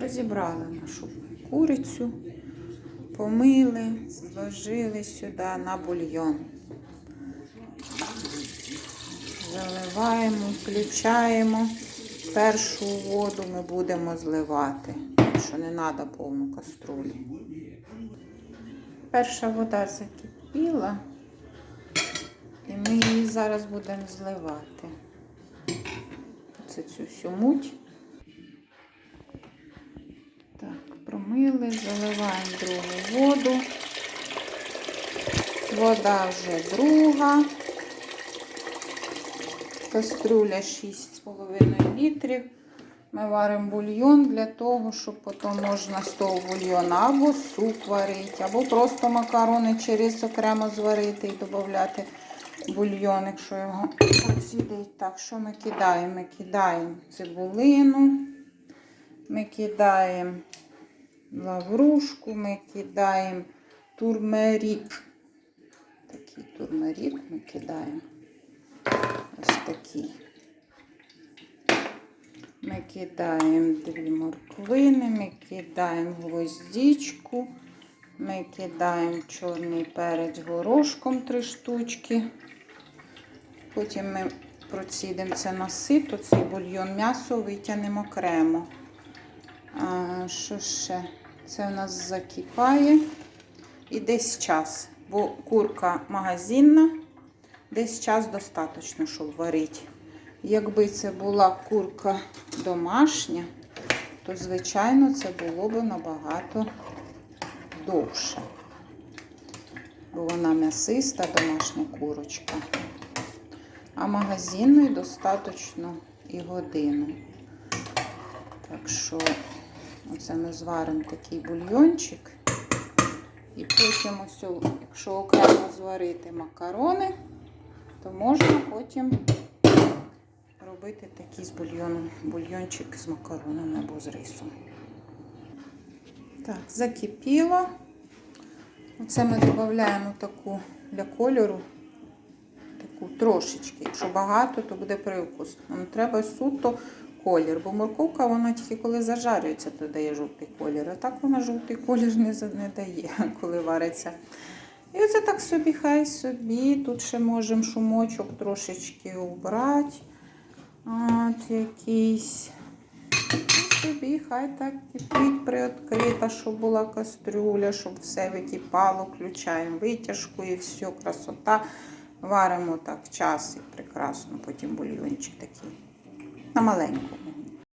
розібрали нашу курицю, помили, зложили сюди на бульйон. Заливаємо, включаємо. Першу воду ми будемо зливати, що не треба повну каструлю. Перша вода закипіла, і ми її зараз будемо зливати. Це цю всю муть. Так, промили, заливаємо другу воду. Вода вже друга. Кастрюля 6,5 літрів. Ми варимо бульйон для того, щоб потім можна з того бульйона або суп варити, або просто макарони через окремо зварити і додати бульйон, якщо його оцідить. Так, що ми кидаємо? Ми кидаємо цибулину, ми кидаємо лаврушку, ми кидаємо турмерік. Такий турмерік ми кидаємо. Ось такий. Ми кидаємо дві морквини, ми кидаємо гвоздичку, ми кидаємо чорний перець горошком три штучки. Потім ми процідимо це на сито, цей бульйон м'ясо витягнемо окремо. А, що ще? Це у нас закипає. І десь час, бо курка магазинна, десь час достатньо, щоб варити. Якби це була курка домашня, то, звичайно, це було б набагато довше. Бо вона м'ясиста домашня курочка. А магазинної достатньо і годину. Так що, оце ми зваримо такий бульйончик. І потім, ось, якщо окремо зварити макарони, то можна потім робити такий з бульйоном, бульйончик з макаронами або з рисом. Так, закипіло. Оце ми додаємо таку для кольору, таку трошечки. Якщо багато, то буде привкус. Нам треба суто колір, бо морковка вона тільки коли зажарюється, то дає жовтий колір. А так вона жовтий колір не, не дає, коли вариться. І оце так собі, хай собі. Тут ще можемо шумочок трошечки убрати. От якийсь. І собі хай так кипить приоткрита, щоб була кастрюля, щоб все википало, включаємо витяжку і все, красота. Варимо так час і прекрасно, потім бульйончик такий. Tamalenko.